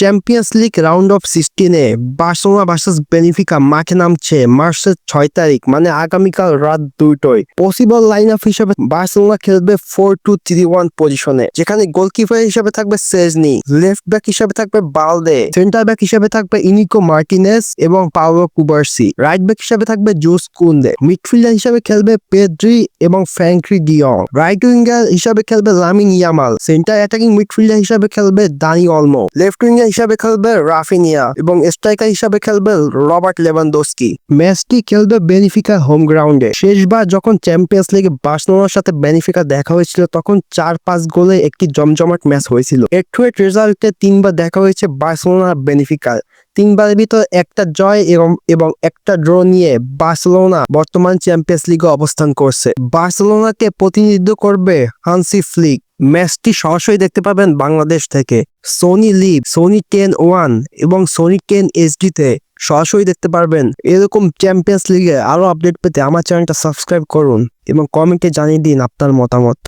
Champions League round of সিক্সটিনে Barcelona versus Benfica মাঠে নামছে মার্চের ছয় তারিখ মানে আগামীকাল রাত দুটোয় পসিবল লাইন আপ হিসেবে বার্সেলোনা খেলবে ফোর টু থ্রি ওয়ান পজিশনে যেখানে গোলকিপার হিসেবে থাকবে সেজনি লেফট ব্যাক হিসেবে থাকবে বালদে সেন্টার ব্যাক হিসেবে থাকবে ইনিকো মার্টিনেস এবং পাওলো কুবার্সি রাইট ব্যাক হিসেবে থাকবে জুস কুন্দে মিডফিল্ডার হিসেবে খেলবে পেড্রি এবং ফ্র্যাঙ্কি ডিয়ং রাইট উইঙ্গার হিসেবে খেলবে Lamine Yamal centre attacking midfielder হিসেবে খেলবে দানি অলমো লেফট উইঙ্গার হিসেবে খেলবে রাফিনিয়া এবং স্ট্রাইকার হিসাবে খেলবে রবার্ট লেভানডোস্কি। ম্যাচটি খেলবে বেনিফিকা হোম গ্রাউন্ডে। শেষবার যখন চ্যাম্পিয়ন্স লিগে বার্সেলোনার সাথে বেনিফিকা দেখা হয়েছিল, তখন চার পাঁচ গোলে একটি জমজমাট ম্যাচ হয়েছিল। এর টু এট রেজাল্টে তিনবার দেখা হয়েছে বার্সেলোনা বেনিফিকা। বেনিফিকার তিনবারের ভিতর একটা জয় এবং এবং একটা ড্র নিয়ে বার্সেলোনা বর্তমান চ্যাম্পিয়ন্স লিগে অবস্থান করছে। বার্সেলোনাকে প্রতিনিধিত্ব করবে হানসি ফ্লিক। ম্যাচটি সরাসরি দেখতে পাবেন বাংলাদেশ থেকে। Sony Liv Sony Ten One এবং সোনি টেন এইচডিতে সরাসরি দেখতে পারবেন। এরকম চ্যাম্পিয়ন্স লিগে আরও আপডেট পেতে আমার চ্যানেলটা সাবস্ক্রাইব করুন এবং কমেন্টে জানিয়ে দিন আপনার মতামত।